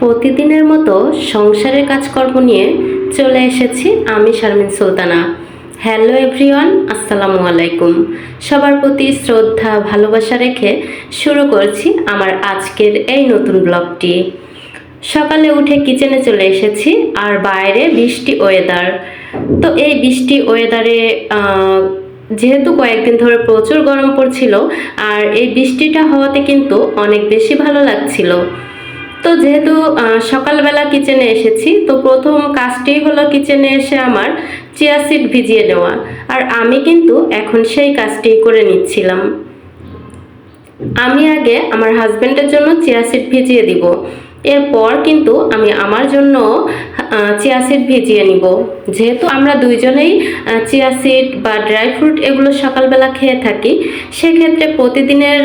প্রতিদিনের মতো সংসারের কাজকর্ম নিয়ে চলে এসেছি আমি শারমিন সুলতানা। হ্যালো এভরিওয়ান আসসালামু আলাইকুম। সবার প্রতি শ্রদ্ধা, ভালোবাসা রেখে শুরু করছি আমার আজকের এই নতুন ব্লগটি। সকালে উঠে কিচেনে চলে এসেছি আর বাইরে বৃষ্টি ওয়েদার তো এই বৃষ্টি ওয়েদারে যেহেতু কয়েকদিন ধরে প্রচুর গরম পড়ছিল, আর এই বৃষ্টিটা হওয়াতে কিন্তু অনেক বেশি ভালো লাগছিল। তো যেহেতু সকালবেলা কিচেনে এসেছি, তো প্রথম কাজটি হলো কিচেনে এসে আমার চিয়া সিড ভিজিয়ে নেওয়া। আর আমি কিন্তু এখন সেই কাজটি করে নিচ্ছিলাম। আমি আগে আমার হাজব্যান্ডের জন্য চিয়া সিড ভিজিয়ে দিব। এরপর কিন্তু আমি আমার জন্য চিয়া সিড ভিজিয়ে নিব। যেহেতু আমরা দুইজনেই চিয়া সিড বা ড্রাই ফ্রুট এগুলো সকালবেলা খেয়ে থাকি, সেক্ষেত্রে প্রতিদিনের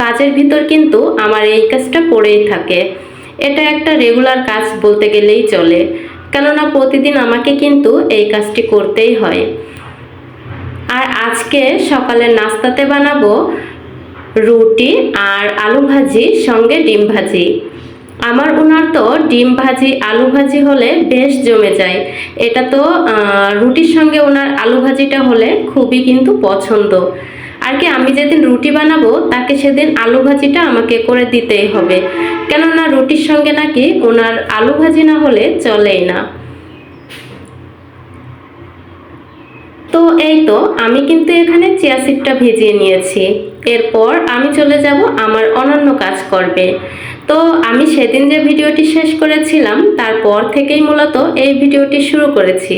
কাজের ভিতর কিন্তু আমার এই কাজটা পড়েই থাকে। এটা একটা রেগুলার কাজ বলতে গেলেই চলে। কেননা প্রতিদিন আমাকে কিন্তু এই কাজটি করতেই হয়। আর আজকে সকালের নাস্তাতে বানাবো রুটি আর আলু ভাজি, সঙ্গে ডিম ভাজি। আমার ওনার তো ডিম ভাজি, আলু ভাজি হলে বেশ জমে যায়। এটা তো রুটির সঙ্গে ওনার আলু ভাজিটা হলে খুবই কিন্তু পছন্দ। আর কি আমি যেদিন রুটি বানাবো, তাকে সেদিন আলু ভাজিটা আমাকে করে দিতেই হবে। কেননা রুটির সঙ্গে নাকি ওনার আলু ভাজি না হলে চলেই না। তো এই তো, আমি কিন্তু এখানে চিয়া সিডটা ভিজিয়ে নিয়েছি। এরপর আমি চলে যাব আমার অনন্য কাজ করবে। তো আমি সেদিন যে ভিডিওটি শেষ করেছিলাম, তারপর থেকেই মূলত এই ভিডিওটি শুরু করেছি।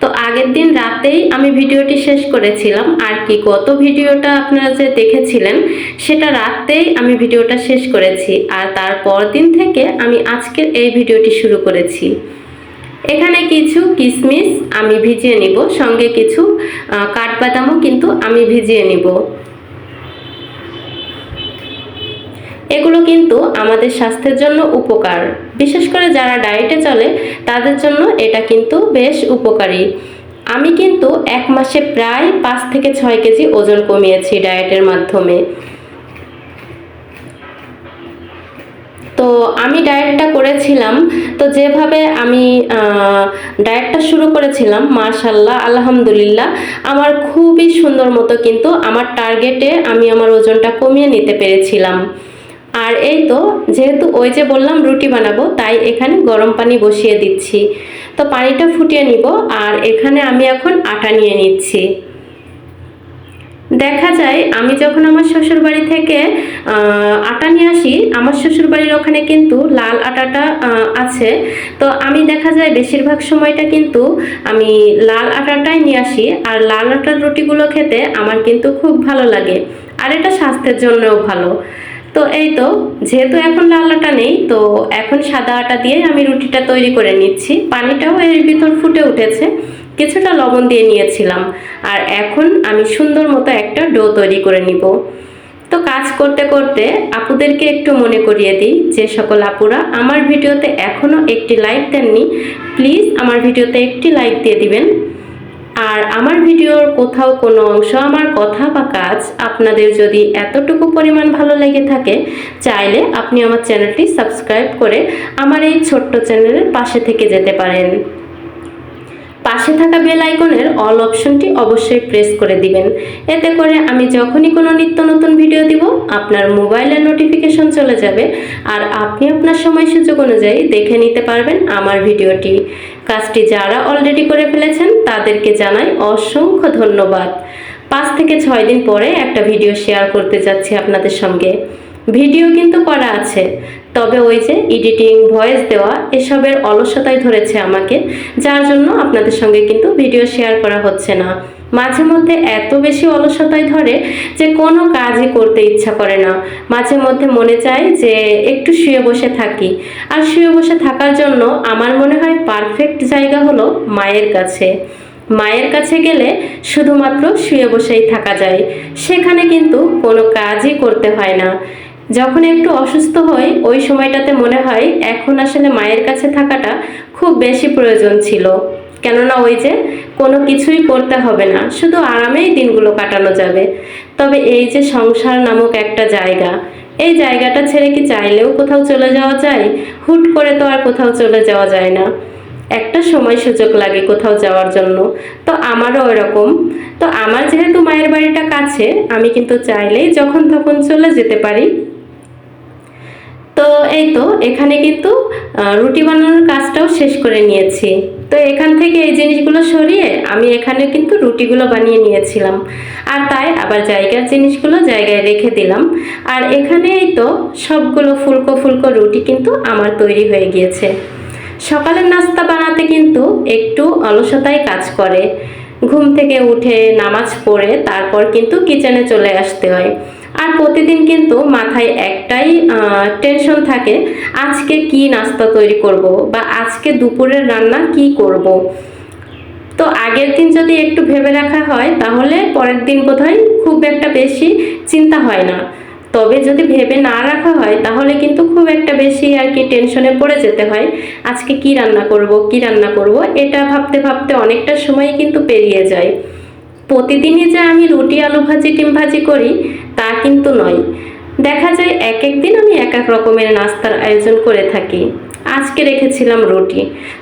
তো আগের দিন রাতেই আমি ভিডিওটি শেষ করেছিলাম, আর কি গত ভিডিওটা আপনারা যে দেখেছিলেন, সেটা রাতেই আমি ভিডিওটা শেষ করেছি, আর তারপর দিন থেকে আমি আজকের এই ভিডিওটি শুরু করেছি। এখানে কিছু কিশমিশ আমি ভিজিয়ে নিব, সঙ্গে কিছু কাঠবাদামও কিন্তু আমি ভিজিয়ে নিব। এগুলো কিন্তু আমাদের স্বাস্থ্যের জন্য উপকার। বিশেষ করে যারা ডায়েটে চলে, তাদের জন্য এটা কিন্তু বেশ উপকারী। আমি কিন্তু এক মাসে প্রায় পাঁচ থেকে ছয় কেজি ওজন কমিয়েছি ডায়েটের মাধ্যমে। তো আমি ডায়েটটা করেছিলাম। তো যেভাবে আমি ডায়েটটা শুরু করেছিলাম মার্শাল্লাহ আলহামদুলিল্লাহ, আমার খুবই সুন্দর মতো কিন্তু আমার টার্গেটে আমি আমার ওজনটা কমিয়ে নিতে পেরেছিলাম। আর এই তো, যেহেতু ওই যে বললাম রুটি বানাবো, তাই এখানে গরম পানি বসিয়ে দিচ্ছি। তো পানিটা ফুটিয়ে নিব, আর এখানে আমি এখন আটা নিয়ে নিচ্ছি। দেখা যায়, আমি যখন আমার শ্বশুর বাড়ি থেকে আটা নিয়ে আসি, আমার শ্বশুর বাড়ির ওখানে কিন্তু লাল আটাটা আছে। তো আমি দেখা যায় বেশিরভাগ সময়টা কিন্তু আমি লাল আটাটাই নিয়ে আসি, আর লাল আটার রুটিগুলো খেতে আমার কিন্তু খুব ভালো লাগে, আর এটা স্বাস্থ্যের জন্যও ভালো। তো এই তো, যেহেতু এখন লাল আটা নেই, তো এখন সাদা আটা দিয়ে আমি রুটিটা তৈরি করে নিচ্ছি। পানিটাও এর ভিতর ফুটে উঠেছে। কিছুটা লবণ দিয়ে নিয়েছিলাম। আর এখন আমি সুন্দর মতো একটা ডো তৈরি করে নিব। তো কাজ করতে করতে আপুদেরকে একটু মনে করিয়ে দিই যে সকল আপুরা আমার ভিডিওতে এখনও একটি লাইক দেননি, প্লিজ আমার ভিডিওতে একটি লাইক দিয়ে দিবেন। আর আমার ভিডিওর কোথাও কোনো অংশ আমার কথা বা কাজ আপনাদের যদি এতটুকু পরিমাণ ভালো লেগে থাকে, চাইলে আপনি আমার চ্যানেলটি সাবস্ক্রাইব করে আমার এই ছোট্ট চ্যানেলের পাশে থেকে যেতে পারেন। পাশে থাকা বেল আইকনের অল অপশনটি অবশ্যই প্রেস করে দিবেন। এতে করে আমি যখনই কোনো নিত্য নতুন ভিডিও দিব, আপনার মোবাইলের নোটিফিকেশন চলে যাবে আর আপনি আপনার সময় সুযোগ অনুযায়ী দেখে নিতে পারবেন আমার ভিডিওটি কাজটি যারা অলরেডি করে ফেলেছেন, তাদেরকে জানাই অসংখ্য ধন্যবাদ। পাঁচ থেকে ছয় দিন পরে একটা ভিডিও শেয়ার করতে যাচ্ছি আপনাদের সঙ্গে। ভিডিও কিন্তু করা আছে। তবে ওই যে এডিটিং ভয়েস দেওয়া, এসবের অলসতায় ধরেছে আমাকে, যার জন্য আপনাদের সঙ্গে কিন্তু ভিডিও শেয়ার করা হচ্ছে না। মাঝে মধ্যে এত বেশি অলসতায় ধরে যে কোনো কাজই করতে ইচ্ছা করে না। মাঝে মধ্যে মনে চায় যে একটু শুয়ে বসে থাকি। আর শুয়ে বসে থাকার জন্য আমার মনে হয় পারফেক্ট জায়গা হলো মায়ের কাছে। মায়ের কাছে গেলে শুধুমাত্র শুয়ে বসেই থাকা যায়। সেখানে কিন্তু কোনো কাজই করতে হয় না। যখন একটু অসুস্থ হই, ওই সময়টাতে মনে হয় এখন আসলে মায়ের কাছে থাকাটা খুব বেশি প্রয়োজন ছিল। কেননা ওই যে কোনো কিছুই করতে হবে না, শুধু আরামেই দিনগুলো কাটানো যাবে। তবে এই যে সংসার নামক একটা জায়গা, এই জায়গাটা ছেড়ে কি চাইলেও কোথাও চলে যাওয়া যায়? হুট করে তো আর কোথাও চলে যাওয়া যায় না। একটা সময় সুযোগ লাগে কোথাও যাওয়ার জন্য। তো আমারও ওরকম তো আমার যেহেতু মায়ের বাড়িটা কাছে, আমি কিন্তু চাইলেই যখন তখন চলে যেতে পারি। তো এই তো, এখানে কিন্তু রুটি বানানোর কাজটাও শেষ করে নিয়েছি। তো এখান থেকে এই জিনিসগুলো সরিয়ে আমি এখানে কিন্তু রুটিগুলো বানিয়ে নিয়েছিলাম। আর তাই আবার জায়গার জিনিসগুলো জায়গায় রেখে দিলাম। আর এখানে এই তো, সবগুলো ফুলকো ফুলকো রুটি কিন্তু আমার তৈরি হয়ে গিয়েছে। সকালের নাস্তা বানাতে কিন্তু একটু অলসতাই কাজ করে। ঘুম থেকে উঠে নামাজ পড়ে, তারপর কিন্তু কিচেনে চলে আসতে হয়। আর প্রতিদিন কিন্তু মাথায় একটাই টেনশন থাকে, আজকে কি নাস্তা তৈরি করব বা আজকে দুপুরের রান্না কি করব। তো আগের দিন যদি একটু ভেবে রাখা হয়, তাহলে পরের দিন বোধহয় খুব একটা বেশি চিন্তা হয় না তবে যদি ভেবে না রাখা হয়, তাহলে কিন্তু খুব একটা বেশি আর কি টেনশনে পড়ে যেতে হয়, আজকে কি রান্না করব, কি রান্না করব, এটা ভাবতে ভাবতে অনেকটা সময় কিন্তু পেরিয়ে যায় প্রতিদিনই যে আমি রুটি, আলু ভাজি, ডিম ভাজি করি, তা কিন্তু নয়। দেখা যায় এক এক দিন আমি এক এক রকমের নাস্তার আয়োজন করে থাকি। আজকে রেখেছিলাম রুটি।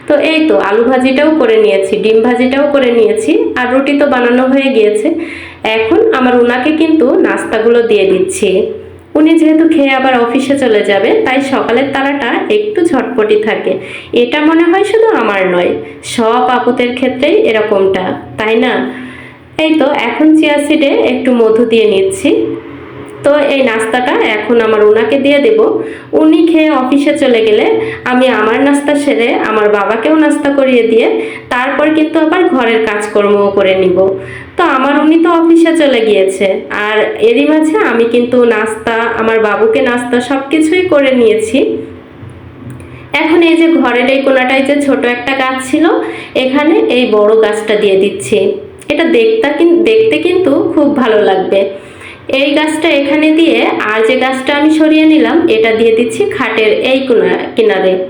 তো এই তো আলু ভাজিটাও করে নিয়েছি, ডিম ভাজিটাও করে নিয়েছি, আর রুটি তো বানানো হয়ে গিয়েছে। এখন আমার উনাকে কিন্তু নাস্তাগুলো দিয়ে দিচ্ছি। উনি যেহেতু খেয়ে আবার অফিসে চলে যাবে, তাই সকালের তারাটা একটু ঝটপটি থাকে। এটা মনে হয় শুধু আমার নয়, সব আপুদের ক্ষেত্রেই এরকমটা, তাই না? এই তো, এখন চিয়া সিডে একটু মধু দিয়ে নিচ্ছি। তো এই নাস্তাটা এখন আমার ওনাকে দিয়ে দেব। উনি খেয়ে অফিসে চলে গেলে আমি আমার নাস্তা সেরে আমার বাবাকেও নাস্তা করিয়ে দিয়ে তারপর কিন্তু আবার ঘরের কাজকর্মও করে নিব। তো আমার উনি তো অফিসে চলে গিয়েছে আর এরই মাঝে আমি কিন্তু নাস্তা, আমার বাবুকে নাস্তা সব কিছুই করে নিয়েছি। এখন এই যে ঘরের এই কোনাটায় যে ছোট একটা গাছ ছিল, এখানে এই বড় গাছটা দিয়ে দিচ্ছি। এটা দেখতে দেখতে কিন্তু খুব ভালো লাগবে। এই গাছটা এখানে দিয়ে আর যে গাছটা আমি সরিয়ে নিলাম, এটা দিয়ে দিচ্ছি খাটের এই কোনা- কিনারে।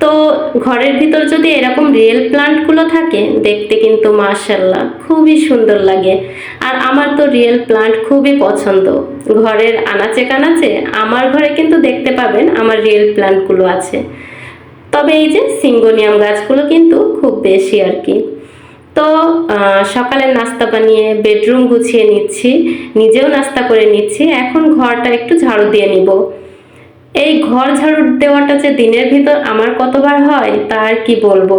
তো ঘরের ভিতর যদি এরকম রিয়েল প্লান্টগুলো থাকে, দেখতে কিন্তু মার্শাল্লাহ খুবই সুন্দর লাগে। আর আমার তো রিয়েল প্লান্ট খুবই পছন্দ। ঘরের আনাচে কানাচে আমার ঘরে কিন্তু দেখতে পাবেন আমার রিয়েল প্লান্টগুলো আছে। তবে এই যে সিঙ্গোনিয়াম গাছগুলো কিন্তু খুব বেশি আর কি। তো আহ, সকালের নাস্তা বানিয়ে বেডরুম গুছিয়ে নিচ্ছি নিজেও নাস্তা করে নিচ্ছি এখন ঘরটা একটু ঝাড়ু দিয়ে নিব। এই ঘর ঝাড়ু দেওয়াটা যে দিনের ভিতর আমার কতবার হয় তার কি বলব?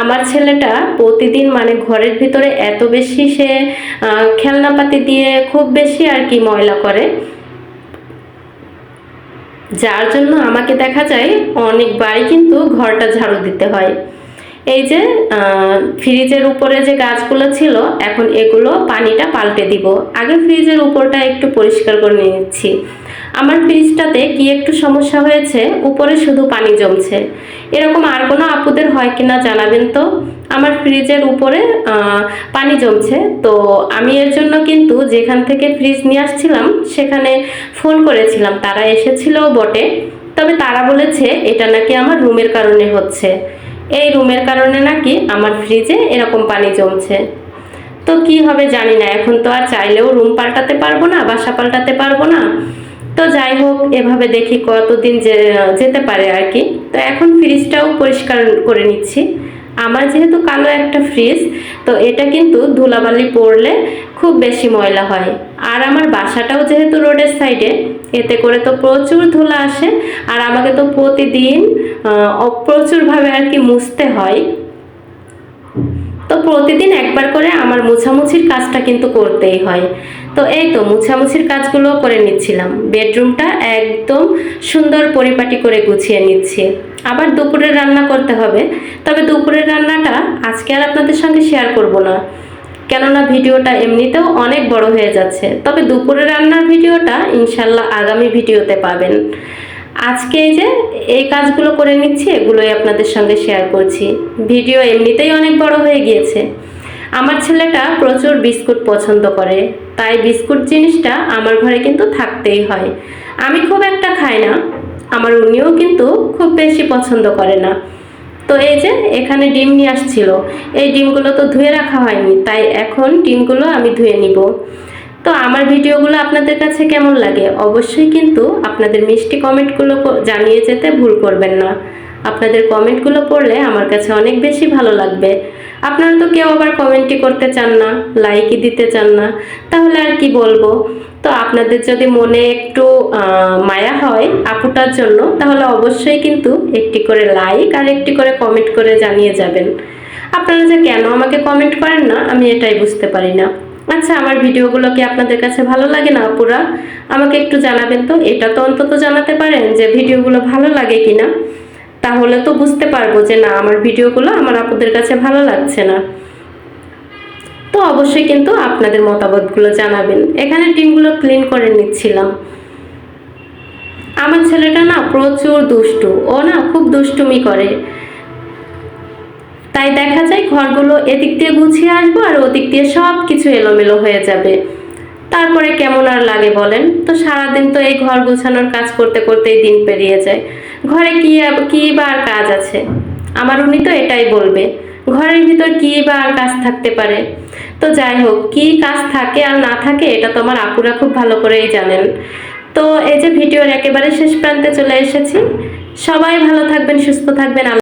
আমার ছেলেটা প্রতিদিন মানে ঘরের ভিতরে এত বেশি সে খেলনাপাতি দিয়ে খুব বেশি আর কি ময়লা করে। যার জন্য আমাকে দেখা যায় অনেকবারই কিন্তু ঘরটা ঝাড়ু দিতে হয়। এই যে ফ্রিজের উপরে যে গাছগুলো ছিল, এখন এগুলো পানিটা পাল্টে দিব। আগে ফ্রিজের উপরটা একটু পরিষ্কার করে নিচ্ছি। আমার ফ্রিজটাতে কি একটু সমস্যা হয়েছে? উপরে শুধু পানি জমছে। এরকম আর কোনো আপুদের হয় কিনা জানাবেন তো? আমার ফ্রিজের উপরে পানি জমছে। তো আমি এর জন্য কিন্তু যেখান থেকে ফ্রিজ নিয়ে আসছিলাম, সেখানে ফোন করেছিলাম। তারা এসেছিলও বটে। তবে তারা বলেছে, এটা নাকি আমার রুমের কারণে হচ্ছে। এই রুমের কারণে নাকি আমার ফ্রিজে এরকম পানি জমছে। তো কি হবে জানি না, এখন তো আর চাইলেও রুম পাল্টাতে পারব না, বাসা পাল্টাতে পারব না। তো যাই হোক, এভাবে দেখি কতদিন যে, যেতে পারে আর কি। তো এখন ফ্রিজটাও পরিষ্কার করে নিচ্ছি। আমার যেহেতু কালো একটা ফ্রিজ, তো এটা কিন্তু ধুলাবালি পড়লে খুব বেশি ময়লা হয়। আর আমার বাসাটাও যেহেতু রোডের সাইডে এতে করে তো প্রচুর ধুলা আসে আর আমাকে তো প্রতিদিন প্রচুরভাবে আর কি মুছতে হয়। তো প্রতিদিন একবার করে আমার মুছামুছির কাজটা কিন্তু করতেই হয়। তো এই তো মুছামুছির কাজগুলো করে নিচ্ছিলাম। বেডরুমটা একদম সুন্দর পরিপাটি করে গুছিয়ে নিচ্ছি। আবার দুপুরের রান্না করতে হবে। তবে দুপুরের রান্নাটা আজকে আর আপনাদের সঙ্গে শেয়ার করব না। কেননা ভিডিওটা এমনিতেও অনেক বড় হয়ে যাচ্ছে। তবে দুপুরের রান্নার ভিডিওটা ইনশাল্লাহ আগামী ভিডিওতে পাবেন। আজকে এই যে এই কাজগুলো করে নিচ্ছি, এগুলোই আপনাদের সঙ্গে শেয়ার করছি। ভিডিও এমনিতেই অনেক বড় হয়ে গিয়েছে। আমার ছেলেটা প্রচুর বিস্কুট পছন্দ করে, তাই বিস্কুট জিনিসটা আমার ঘরে কিন্তু থাকতেই হয়। আমি খুব একটা খাই না, আমার উনিও কিন্তু খুব বেশি পছন্দ করে না। তো এই যে এখানে ডিম নিয়ে আসছিল। এই ডিমগুলো তো ধুয়ে রাখা হয়নি, তাই এখন ডিমগুলো আমি ধুয়ে নিব। তো আমার ভিডিওগুলো আপনাদের কাছে কেমন লাগে? অবশ্যই কিন্তু আপনাদের মিষ্টি কমেন্টগুলো জানিয়ে যেতে ভুল করবেন না। আপনাদের কমেন্টগুলো পড়লে আমার কাছে অনেক বেশি ভালো লাগবে। আপনারা তো কেউ আবার কমেন্টই করতে চান না, লাইকই দিতে চান না, তাহলে আর কি বলব? তো আপনাদের যদি মনে একটু মায়া হয় আপুটার জন্য, তাহলে অবশ্যই কিন্তু একটি করে লাইক আর একটি করে কমেন্ট করে জানিয়ে যাবেন। আপনারা যে কেন আমাকে কমেন্ট করেন না, আমি এটাই বুঝতে পারি না। আচ্ছা আমার ভিডিওগুলো কি আপনাদের কাছে ভালো লাগে না আপুরা? আমাকে একটু জানাবেন তো, এটা তো অন্তত জানাতে পারেন যে ভিডিওগুলো ভালো লাগে কিনা। তাহলে তো বুঝতে পারব যে না, আমার ভিডিওগুলো আমার আপুদের কাছে ভালো লাগছে না। তো অবশ্যই কিন্তু আপনাদের মতামতগুলো জানাবেন। এখানে টিমগুলো ক্লিন করে নিচ্ছিলাম। আমার ছেলেটা না প্রচুর দুষ্টু। ও না খুব দুষ্টুমি করে। তাই দেখা যায় ঘরগুলো এদিক দিয়ে গুছিয়ে আসব আর ওদিক দিয়ে সব কিছু এলোমেলো হয়ে যাবে। তারপরে কেমন আর লাগে বলেন? তো সারাদিন তো এই ঘর গোছানোর কাজ করতে করতেই দিন পেরিয়ে যায়। ঘরে কি কি বা আর কাজ আছে? আমার উনি তো এটাই বলবে। ঘরের ভিতর কি বা আর কাজ থাকতে পারে? তো যাই হোক, কি কাজ থাকে আর না থাকে, এটা তো আমার আপুরা খুব ভালো করেই জানেন। তো এই যে ভিডিওর একেবারে শেষ প্রান্তে চলে এসেছি। সবাই ভালো থাকবেন, সুস্থ থাকবেন